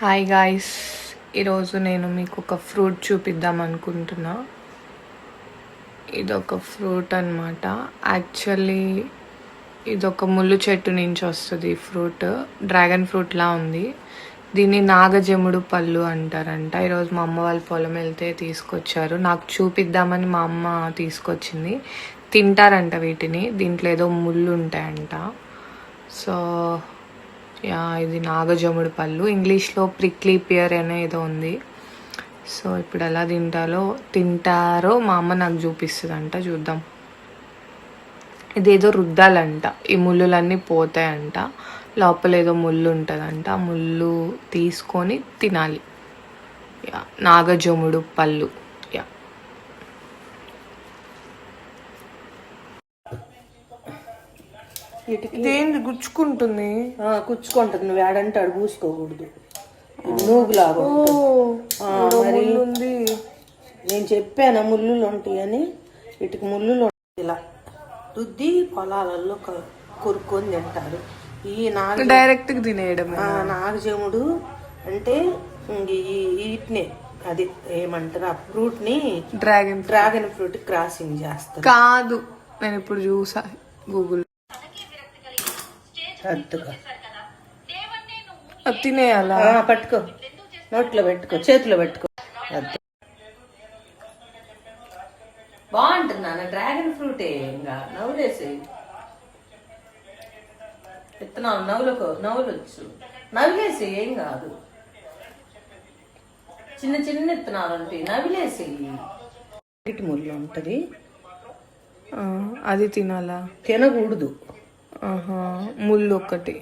Hi guys ఈరోజు నేను మీకు ఒక ఫ్రూట్ చూపిద్దాం అనుకుంటున్నా. ఇది ఒక ఫ్రూట్ అనమాట యాక్చువల్లీ ఇదొక ముళ్ళు చెట్టు నుంచి వస్తుంది ఫ్రూట్. డ్రాగన్ ఫ్రూట్లా ఉంది. దీన్ని నాగజముడు పళ్ళు అంటారంట. ఈరోజు మా అమ్మ వాళ్ళ పొలం వెళ్తే తీసుకొచ్చారు. నాకు చూపిద్దామని మా అమ్మ తీసుకొచ్చింది. తింటారంట వీటిని. దీంట్లో ఏదో ముళ్ళు ఉంటాయంట. సో యా ఇది నాగజముడు పళ్ళు. ఇంగ్లీష్లో ప్రిక్లీ పియర్ అనే ఏదో ఉంది. సో ఇప్పుడు ఎలా తింటాలో తింటారో మా అమ్మ నాకు చూపిస్తుందంట చూద్దాం. ఇదేదో రుద్దాలంట ఈ ముళ్ళులన్నీ పోతాయంట. లోపల ఏదో ముళ్ళు ఉంటుందంట ఆ ముళ్ళు తీసుకొని తినాలి. యా నాగజముడు పళ్ళు యా ఇదేంది? గుచ్చుకుంటుంది. ఆ, కుచ్చుకుంటుంది నువ్వు ఏడంటే అడు పూసుకోకూడదు నూగులాగా మరి ఉంది నేను చెప్పాను ముళ్ళులు ఉంటాయి అని? వీటికి ముళ్ళులు ఉంటాయి ఇలా. రుద్ది పొలాలలో కొరుక్కొని తింటారు ఈ నాగ డైరెక్ట్ ఆ, నాగజముడు అంటే వీటిని. అది ఏమంటారు? ఆ ఫ్రూట్ని డ్రాగన్ డ్రాగన్ ఫ్రూట్ క్రాసింగ్ చేస్తారు. కాదు. నేను ఇప్పుడు చూసా గూగుల్ అద్దుగా. అది తినేయాలా? పట్టుకో. నోట్లో పెట్టుకో చేతిలో పెట్టుకో. అద్దు. బాగుంటుంది? నాన్న డ్రాగన్ ఫ్రూటే ఇంకా? నవ్వులేసి. విత్తనాలు నవ్వులకు నవ్వులొచ్చు. నవ్వులేసి ఏం కాదు. చిన్న చిన్న విత్తనాలు ఉంటాయి. నవ్వులేసి. ఇటు ముళ్ళు ఉంటుంది. ఆ, అది తినాలా? తినకూడదు. ముళ్ళు ఒకటి